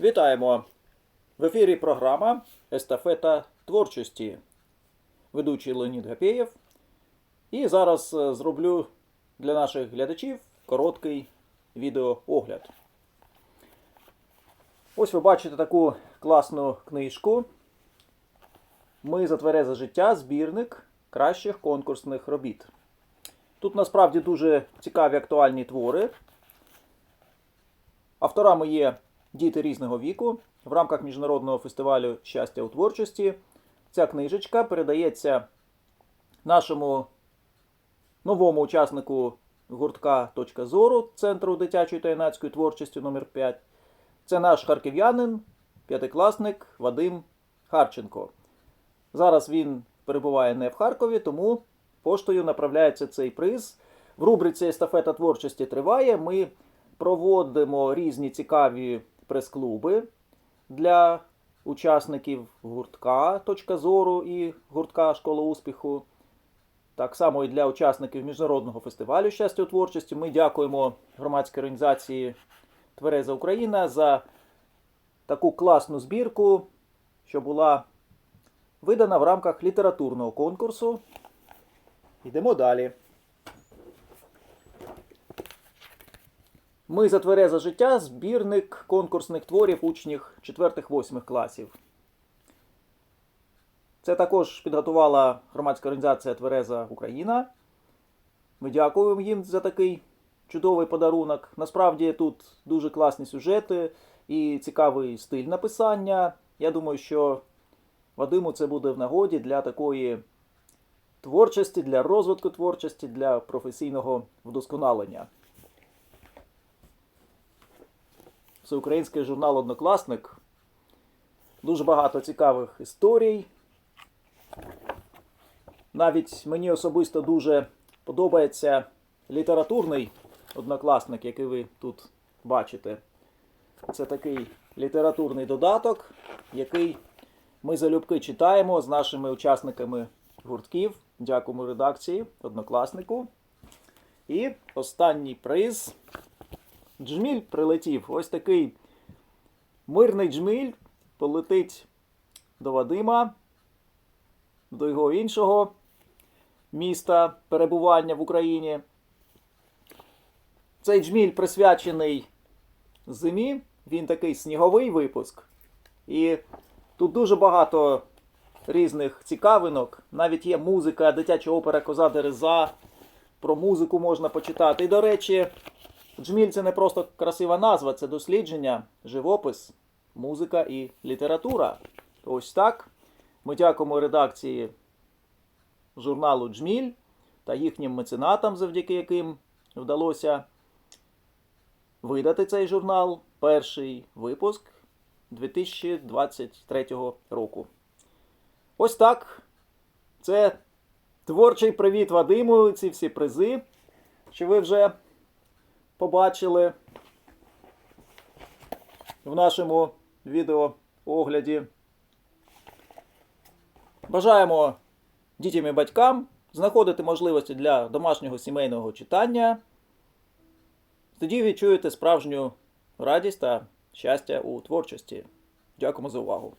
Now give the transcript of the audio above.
Вітаємо! В ефірі програма Естафета творчості. Ведучий Леонід Гапєєв. І зараз е, зроблю для наших глядачів короткий відеоогляд. Ось ви бачите таку класну книжку. Ми за тверезе життя збірник кращих конкурсних робіт. Тут насправді дуже цікаві актуальні твори. Авторами є діти різного віку в рамках міжнародного фестивалю щастя у творчості. Ця книжечка передається нашому новому учаснику гуртка «Точка зору» Центру дитячої та юнацької творчості номер 5 Це наш харків'янин, п'ятикласник Вадим Харченко. Зараз він перебуває не в Харкові, тому поштою направляється цей приз. В рубриці Естафета творчості триває. Ми проводимо різні цікаві прес-клуби для учасників гуртка Точка зору і гуртка Школа успіху. Так само і для учасників міжнародного фестивалю щастя у творчості. Ми дякуємо громадській організації Твереза Україна за таку класну збірку, що була видана в рамках літературного конкурсу. Йдемо далі. Ми за тверезе життя збірник конкурсних творів учнів 4-8 класів. Це також підготувала громадська організація Твереза Україна. Ми дякуємо їм за такий чудовий подарунок. Насправді тут дуже класні сюжети і цікавий стиль написання. Я думаю, що Вадиму це буде в нагоді для такої творчості, для розвитку творчості, для професійного вдосконалення. Всеукраїнський журнал Однокласник. Дуже багато цікавих історій. Навіть мені особисто дуже подобається літературний однокласник, який ви тут бачите. Це такий літературний додаток, який ми залюбки читаємо з нашими учасниками гуртків. Дякуємо редакції, однокласнику. І останній приз. Джміль прилетів. Ось такий мирний джміль полетить до Вадима, до його іншого міста перебування в Україні. Цей джміль присвячений зимі. Він такий сніговий випуск. І тут дуже багато різних цікавинок. Навіть є музика, дитяча опера Коза Дереза. Про музику можна почитати. І, до речі, Джміль це не просто красива назва, це дослідження, живопис, музика і література. Ось так. Ми дякуємо редакції журналу Джміль та їхнім меценатам, завдяки яким вдалося видати цей журнал. Перший випуск 2023 року. Ось так. Це творчий привіт Вадиму, ці всі призи, що ви вже побачили в нашому відеоогляді. Бажаємо дітям і батькам знаходити можливості для домашнього сімейного читання. Тоді відчуєте справжню радість та щастя у творчості. Дякуємо за увагу!